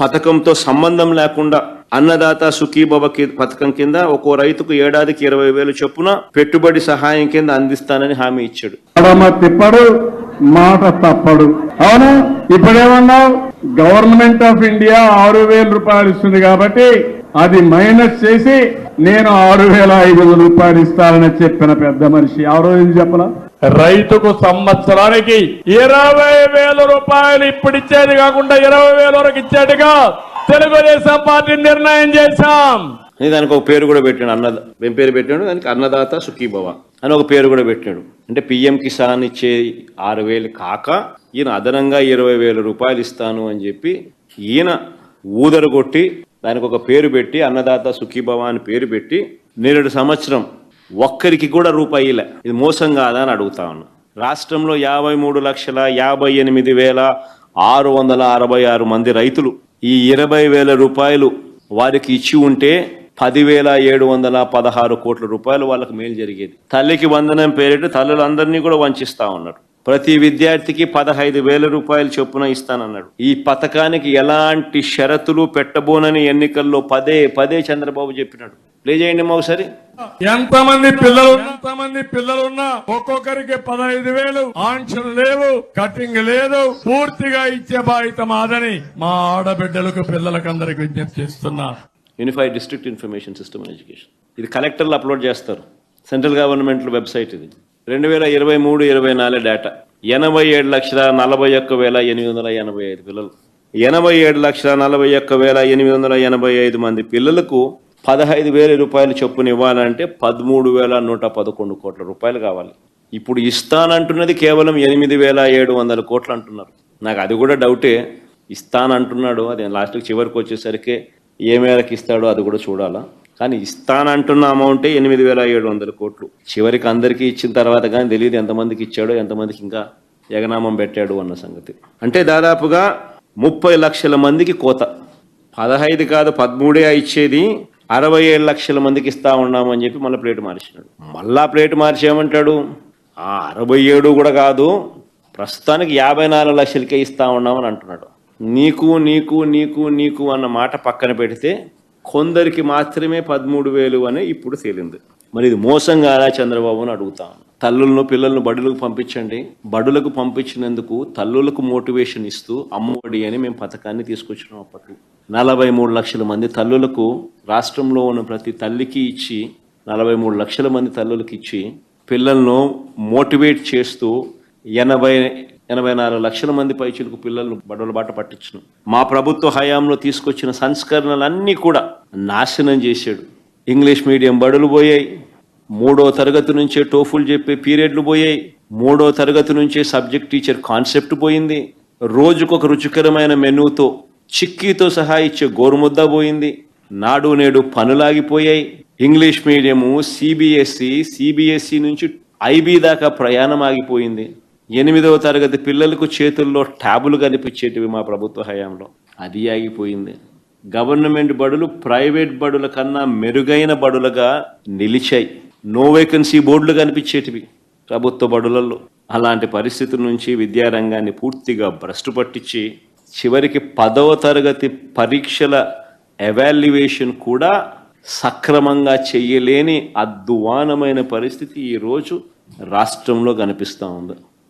పథకంతో సంబంధం లేకుండా అన్నదాత సుఖీభవ పథకం కింద ఒక్కో రైతుకు ఏడాదికి ఇరవై వేలు చొప్పున పెట్టుబడి సహాయం కింద అందిస్తానని హామీ ఇచ్చాడు. తిప్పడు మాట తప్పడు. అవును? ఇప్పుడేమన్నావు గవర్నమెంట్ ఆఫ్ ఇండియా ఆరు వేల రూపాయలు ఇస్తుంది కాబట్టి అది మైనస్ చేసి నేను ఆరు వేల ఐదు వందల రూపాయలు ఇస్తానని చెప్పిన పెద్ద మనిషి. ఆ రోజు ఏం చెప్పలా? రైతుకు సంవత్సరానికి ఇరవై వేల రూపాయలు ఇప్పుడు ఇచ్చేది కాకుండా ఇరవై వేల వరకు ఇచ్చేట్టుగా తెలుగుదేశం పార్టీ నిర్ణయం చేశాం. అని దానికి ఒక పేరు కూడా పెట్టాడు అన్న ఏం పేరు పెట్టాడు? దానికి అన్నదాత సుఖీభవ అని ఒక పేరు కూడా పెట్టాడు. అంటే పిఎం కిసాన్ ఇచ్చే ఆరు వేలు కాక ఈయన అదనంగా ఇరవై వేల రూపాయలు ఇస్తాను అని చెప్పి ఈయన ఊదరు కొట్టి దానికి ఒక పేరు పెట్టి అన్నదాత సుఖీభవ అని పేరు పెట్టి నేరేడు సంవత్సరం ఒక్కరికి కూడా రూపాయిలే ఇది మోసం కాదా అని అడుగుతా ఉన్నా. రాష్ట్రంలో యాభై మూడు లక్షల యాభై ఎనిమిది వేల ఆరు వందల అరవై ఆరు మంది రైతులు. ఈ ఇరవై వేల రూపాయలు వారికి ఇచ్చి ఉంటే పదివేల ఏడు వందల పదహారు కోట్ల రూపాయలు వాళ్ళకి మేలు జరిగేది. తల్లికి వందనం పేరిట తల్లులందరినీ కూడా వంచిస్తా ఉన్నాడు ప్రతి విద్యార్థికి పదహైదు వేల రూపాయలు చొప్పున ఇస్తానన్నాడు. ఈ పథకానికి ఎలాంటి షరతులు పెట్టబోనని ఎన్నికల్లో పదే పదే చంద్రబాబు చెప్పినాడు. ప్లే చేయండి ఒకసారి. ఎంతమంది పిల్లలు ఎంతమంది పిల్లలున్నా ఒక్కొక్కరికి పదహైదు వేలు. ఆంక్షలు లేవు కటింగ్ లేదు పూర్తిగా ఇచ్చే బాధ్యత మాదని మా ఆడబిడ్డలకు పిల్లలకు అందరికి విజ్ఞప్తి చేస్తున్నా. Unified district information system and education ఇది కలెక్టర్లు అప్లోడ్ చేస్తారు. సెంట్రల్ గవర్నమెంట్ వెబ్సైట్ ఇది. రెండు వేల ఇరవై మూడు ఇరవై నాలుగు డేటా ఎనభై ఏడు లక్షల నలభై ఒక్క వేల ఎనిమిది వందల ఎనభై ఐదు పిల్లలు. ఎనభై ఏడు లక్షల నలభై ఒక్క వేల ఎనిమిది వందల ఎనభై ఐదు మంది పిల్లలకు పదహైదు వేల రూపాయలు చొప్పున ఇవ్వాలంటే పదమూడు వేల నూట పదకొండు కోట్ల రూపాయలు కావాలి. ఇప్పుడు ఇస్తానంటున్నది కేవలం ఎనిమిది వేల ఏడు వందల కోట్లు అంటున్నారు. నాకు అది కూడా డౌటే. ఇస్తానంటున్నాడు అది లాస్ట్కి చివరికి వచ్చేసరికి ఏ మేరకు ఇస్తాడో అది కూడా చూడాలా? కానీ ఇస్తానంటున్న అమౌంటే ఎనిమిది వేల ఏడు వందల కోట్లు. చివరికి అందరికీ ఇచ్చిన తర్వాత కానీ తెలియదు ఎంతమందికి ఇచ్చాడో ఎంతమందికి ఇంకా ఎగనామం పెట్టాడు అన్న సంగతి. అంటే దాదాపుగా ముప్పై లక్షల మందికి కోత. పదహైదు కాదు పదమూడే ఇచ్చేది. అరవై ఏడు లక్షల మందికి ఇస్తా ఉన్నామని చెప్పి మళ్ళీ ప్లేట్ మార్చినాడు. మళ్ళా ప్లేట్ మార్చేమంటాడు ఆ అరవై ఏడు కూడా కాదు ప్రస్తుతానికి యాభై నాలుగు లక్షలకే ఇస్తా ఉన్నామని అంటున్నాడు. నీకు నీకు నీకు నీకు అన్న మాట పక్కన పెడితే కొందరికి మాత్రమే పదమూడు వేలు అని ఇప్పుడు తేలింది. మరి ఇది మోసం కాదా చంద్రబాబు అని అడుగుతాను తల్లులను పిల్లలను బడులకు పంపించండి. బడులకు పంపించినందుకు తల్లులకు మోటివేషన్ ఇస్తూ అమ్మఒడి అని మేము పథకాన్ని తీసుకొచ్చినాం అప్పట్లో. నలభై మూడు లక్షల మంది తల్లులకు రాష్ట్రంలో ఉన్న ప్రతి తల్లికి ఇచ్చి నలభై మూడు లక్షల మంది తల్లులకు ఇచ్చి పిల్లలను మోటివేట్ చేస్తూ ఎనభై ఎనభై నాలుగు లక్షల మంది పైచులకు పిల్లలను బడుల బాట పట్టించను. మా ప్రభుత్వ హయాంలో తీసుకొచ్చిన సంస్కరణలన్నీ కూడా నాశనం చేశాడు. ఇంగ్లీష్ మీడియం బడులు పోయాయి. మూడో తరగతి నుంచే టోఫుల్ చెప్పే పీరియడ్లు పోయాయి. మూడో తరగతి నుంచే సబ్జెక్ట్ టీచర్ కాన్సెప్ట్ పోయింది. రోజుకొక రుచికరమైన మెనూతో చిక్కీతో సహా ఇచ్చే గోరుముద్ద పోయింది. నాడు నేడు పనులాగిపోయాయి. ఇంగ్లీష్ మీడియము సిబిఎస్ఈ సిబిఎస్ఈ నుంచి ఐబీ దాకా ప్రయాణం ఆగిపోయింది ఎనిమిదవ తరగతి పిల్లలకు చేతుల్లో ట్యాబులు కనిపించేటివి మా ప్రభుత్వ హయాంలో. అది ఆగిపోయింది. గవర్నమెంట్ బడులు ప్రైవేట్ బడుల కన్నా మెరుగైన బడులుగా నిలిచాయి. నో వేకెన్సీ బోర్డులు కనిపించేటివి ప్రభుత్వ బడులలో అలాంటి పరిస్థితి నుంచి విద్యారంగాన్ని పూర్తిగా భ్రష్టు పట్టించి చివరికి పదవ తరగతి పరీక్షల ఎవాల్యుయేషన్ కూడా సక్రమంగా చెయ్యలేని అద్వానమైన పరిస్థితి ఈరోజు రాష్ట్రంలో కనిపిస్తూ ఉంది.